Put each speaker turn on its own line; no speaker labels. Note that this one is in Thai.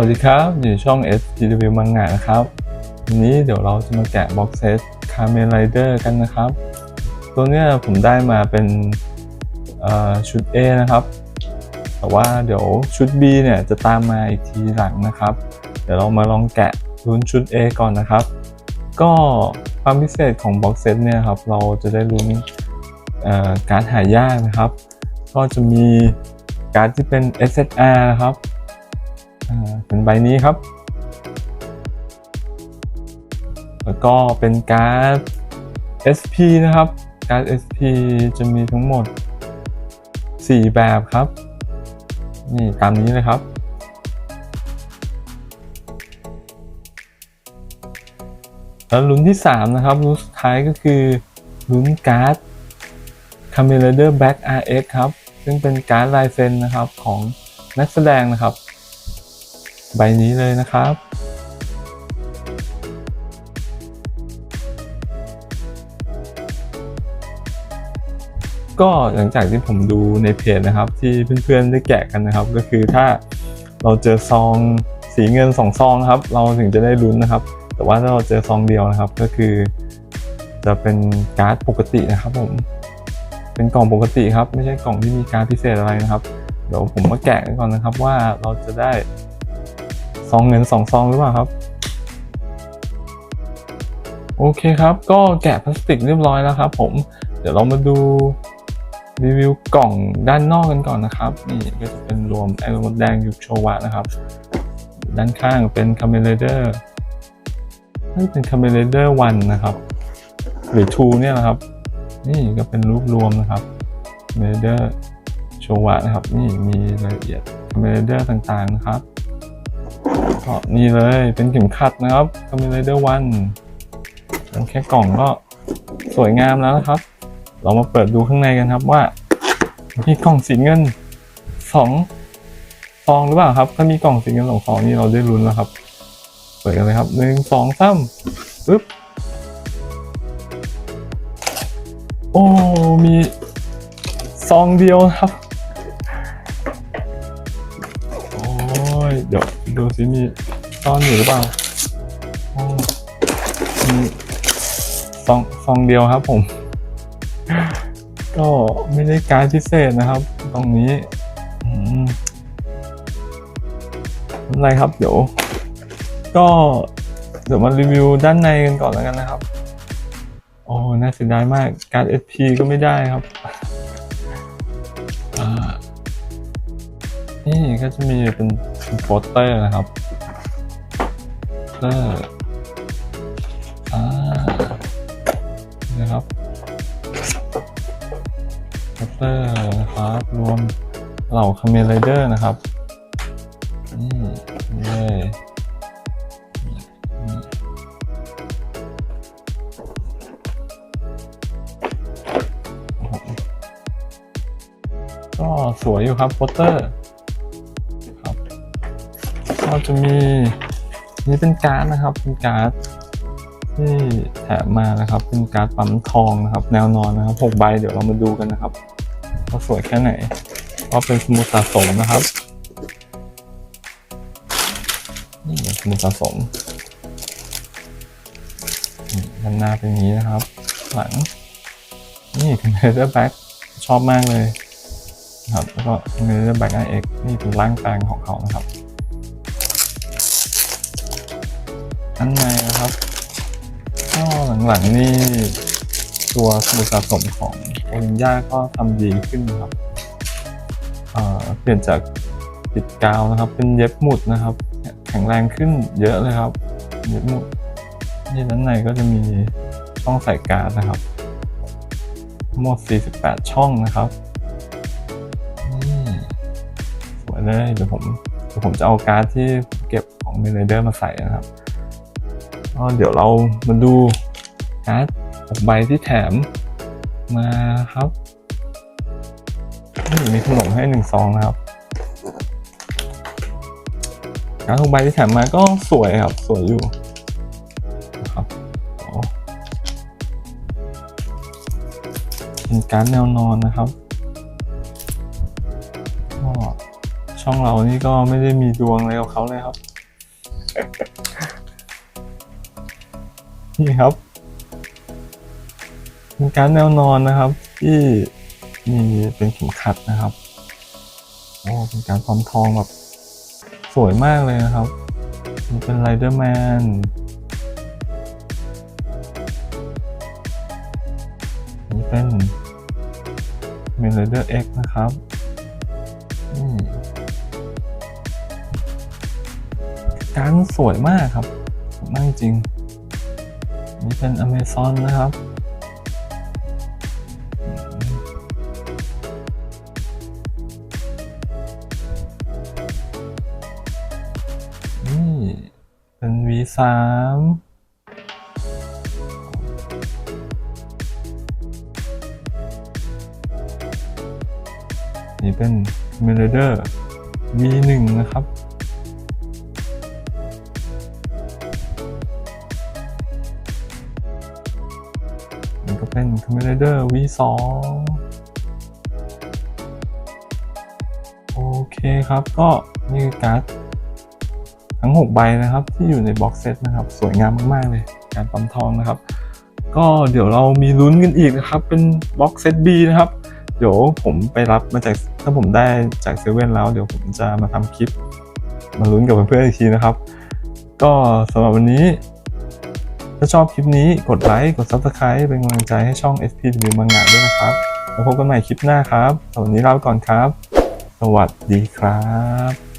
วัสดีครับ อยู่ช่อง S G W มังงะนะครับวันนี้เดี๋ยวเราจะมาแกะบ็อกเซต Kamen Rider กันนะครับ ตัวเนี้ยผมได้มาเป็นชุด A นะครับ แต่ว่าเดี๋ยวชุด B เนี่ยจะตามมาอีกทีหลังนะครับ เดี๋ยวเรามาลองแกะลุ้นชุด A ก่อนนะครับ ก็ความพิเศษของบ็อกเซตเนี่ยครับ เราจะได้ลุ้นการ์ดหายากนะครับ ก็จะมีการ์ดที่เป็น SSR นะครับ เป็นใบนี้ครับ แล้วก็เป็นการ์ด SP นะครับ การ์ด SP จะมีทั้งหมด 4 แบบครับ นี่ตามนี้เลยครับแล้วลุ้นที่ 3 นะครับลุ้นสุดท้ายก็คือลุ้นการ์ด c a m e r a d e r Back RX ครับ ซึ่งเป็นการ์ดลายเซ็นนะครับของนักแสดงนะครับ ใบนี้เลยนะครับ ก็หลังจากที่ผมดูในเพจนะครับ ที่เพื่อนๆได้แกะกันนะครับ ก็คือถ้าเราเจอซองสีเงินสองซองนะครับ เราถึงจะได้ลุ้นนะครับ แต่ว่าถ้าเราเจอซองเดียวนะครับก็คือ จะเป็นการ์ดปกตินะครับผมเป็นกล่องปกติครับ ไม่ใช่กล่องที่มีการดพิเศษอะไรนะครับ เดี๋ยวผมมาแกะกันก่อนนะครับว่าเราจะได้ ซองเงินสองซองหรือเปล่าครับ โอเคครับ ก็แกะพลาสติกเรียบร้อยแล้วครับ ผม เดี๋ยวเรามาดูรีวิวกล่องด้านนอกกันก่อนนะครับ นี่ก็จะเป็นรวมไอรอนแดงยุคโชวะนะครับ ด้านข้างเป็นคาเมเลเดอร์นี่เป็นคาเมเลเดอร์วันนะครับ หรือ2เนี่ยนะครับ นี่ก็เป็นรูปรวมนะครับเมเดอร์โชวะนะครับ นี่มีรายละเอียดคาเมเลเดอร์ต่างๆนะครับ ก็นี่เลยเป็นเข็มขัดนะครับคาเมเดอร์วันแค่กล่องก็สวยงามแล้วนะครับ เรามาเปิดดูข้างในกันครับว่า มีกล่องสีเงินสองซองหรือเปล่าครับ ถ้ามีกล่องสีเงินสองซองนี่เราได้ลุ้นแล้วครับ เปิดกันเลยครับหนึ่งสองสามปึ๊บโอ้มีซองเดียวครับ ดูสิมีซ่อนอยู่หรือเปล่าโอ้มีซองซองเดียวครับผม ก็ไม่ได้การพิเศษนะครับ ตรงนี้อืมไม่ไรครับ เดี๋ยว ก็เดี๋ยวมารีวิวด้านในกันก่อนแล้วกันนะครับ โอ้ น่าเสียดายมาก การ SP ก็ไม่ได้ครับ นี่ก็จะมีเป็นโปสเตอร์นะครับโปเตอร์อ่านะครับโปสเตอร์นะครับรวมเหล่าคาเมนไรเดอร์นะครับนี่เลยนี่ก็สวยอยู่ครับโปสเตอร์ ก็จะมีนี่เป็นการ์ดนะครับ เป็นการ์ดที่แถมมานะครับ เป็นการ์ดปั๊มทองนะครับ แนวนอนนะครับหกใบเดี๋ยวเรามาดูกันนะครับว่าสวยแค่ไหนก็เป็นสมุดสะสมนะครับนี่สมุดสะสมนี่ด้านหน้าเป็นนี้นะครับ หลังนี่เป็นเลเซอร์แบ็กชอบมากเลยครับแล้วก็เนื้อแบ็กไอเอ็กนี่เป็นร่างแปลงของเขานะครับ อันในนะครับก็หลังๆนี่ตัวสมุดสะสมของโอลินยาก็ทำดีขึ้นครับเปลี่ยนจากติดกาวนะครับ เป็นเย็บหมุดนะครับ แข็งแรงขึ้นเยอะเลยครับ เย็บหมุดนี่ด้านในก็จะมีช่องใส่การ์ดนะครับหมด 48 ช่องนะครับนี่สวยเลยเดี๋ยวผมเดี๋ยวผมจะเอาการ์ดที่เก็บของเมนเดอร์มาใส่นะครับ ก็เดี๋ยวเรามาดูการ์ดกใบที่แถมมาครับนี่มีขนมให้หนึ่งซองนะครับการ์ดกใบที่แถมมาก็สวยครับ สวยอยู่นะครับโอ้เป็นการ์ดแนวนอนนะครับก็ชช่องเรานี่ก็ไม่ได้มีดวงอะไรกับเขาเลยครับ นี่ครับเป็นการแนวนอนนะครับ ที่มีเป็นเข็มขัดนะครับโอ้เป็นการพร้อมทองแบบสวยมากเลยนะครับนี่เป็นไรเดอร์แมนนี่เป็นเมนไรเดอร์เอ็กนะครับนี่การสวยมากครับมากจริง นี่เป็นอเมซอนนะครับ นี่เป็น V3 นี่เป็น m i r a d e r V1 นะครับ เป็น c o m m a n d e r V2 โอเคครับก็นี่คือการ์ดทั้ง 6 ใบนะครับ ที่อยู่ในบ็อกเซตนะครับ สวยงามมาก ๆ เลย การปั๊มทองนะครับ ก็เดี๋ยวเรามีลุ้นกันอีกนะครับ เป็นบ็อกเซต B นะครับ เดี๋ยวผมไปรับมาจากถ้าผมได้จากเซเว่นแล้ว เดี๋ยวผมจะมาทำคลิป มาลุ้นกับเพื่อนๆอีกทีนะครับ ก็สำหรับวันนี้ ถ้าชอบคลิปนี้กดไลค์ กด Subscribe เป็นกำลังใจให้ช่อง SPW มังงะด้วยนะครับ แล้วพบกันใหม่คลิปหน้าครับสำหรับวันนี้ลาไปก่อนครับ สวัสดีครับ